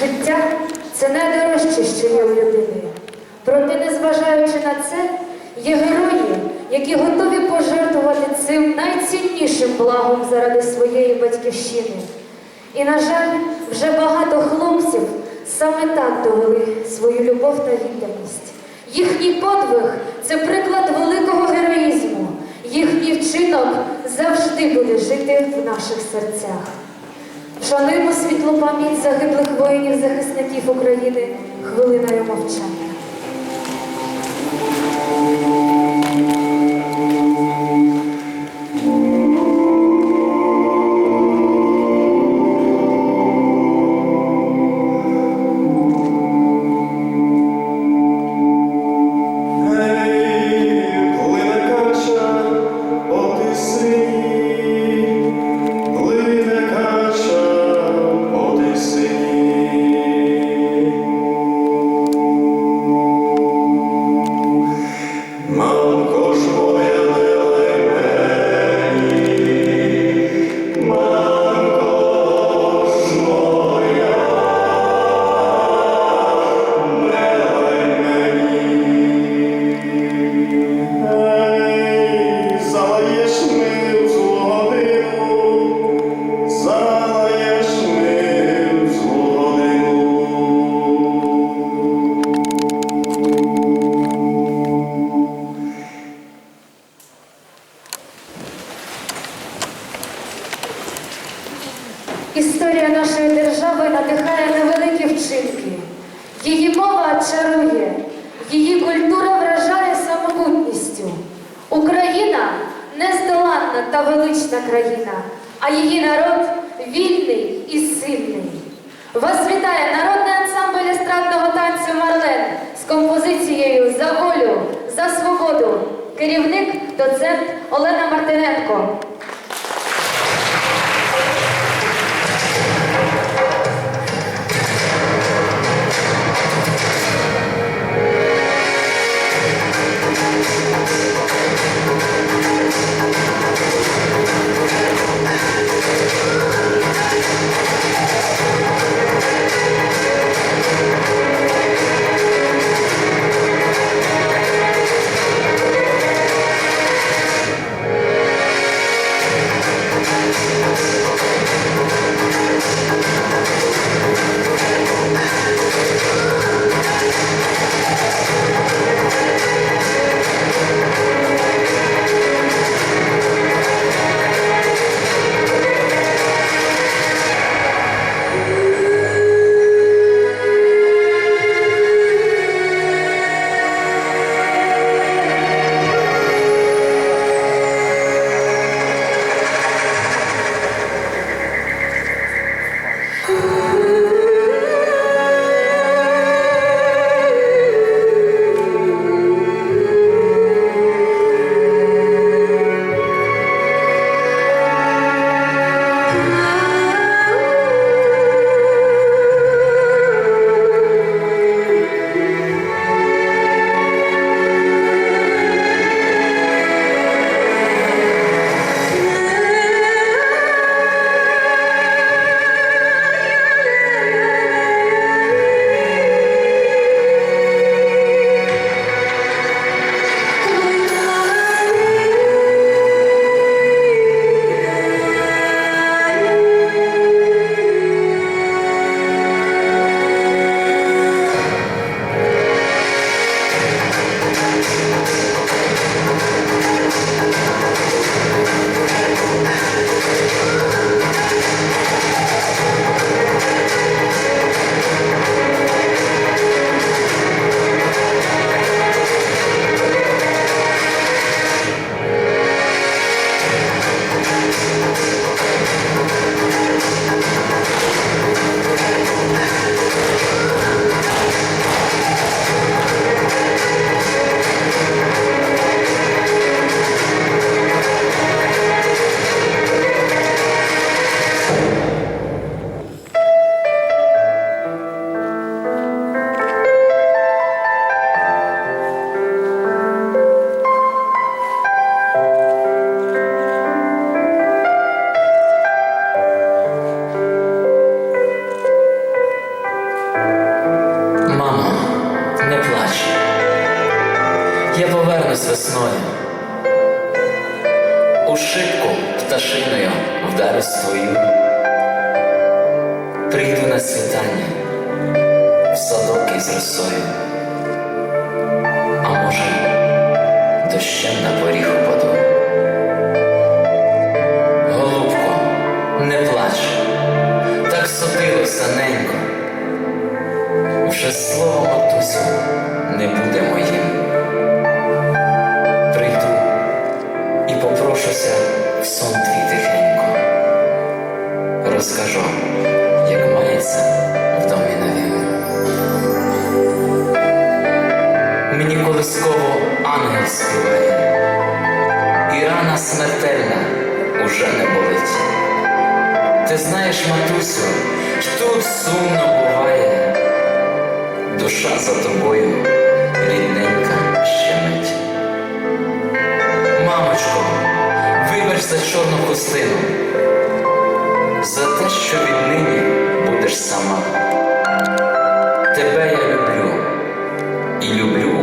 Життя це найдорожче, що є у людини. Проте, незважаючи на це, є герої, які готові пожертвувати цим найціннішим благом заради своєї батьківщини. І, на жаль, вже багато хлопців саме так довели свою любов та відданість. Їхній подвиг це приклад великого героїзму. Їхній вчинок завжди буде жити в наших серцях. Вшануємо світлу пам'ять загиблих воїнів-захисників України хвилиною мовчання. Історія нашої держави надихає на великі вчинки. Її мова чарує, її культура вражає самобутністю. Україна нездоланна та велична країна, а її народ вільний і сильний. Вас вітає народний ансамбль естрадного танцю Марлен з композицією За волю, за свободу. Керівник, доцент Олена Мартиненко. Повернусь весною. У шибку пташиною вдарюсь твою. Прийду на світання в садок із росою. А може, дощем на поріг упаду. Голубко, не плач, так сотилося ненько. Вже слово матусю не буде моїм. Розкажу, як мається в домі новім. Мені колисково ангел співає, і рана смертельна уже не болить. Ти знаєш, матусю, тут сумно буває, душа за тобою рідненька e lhe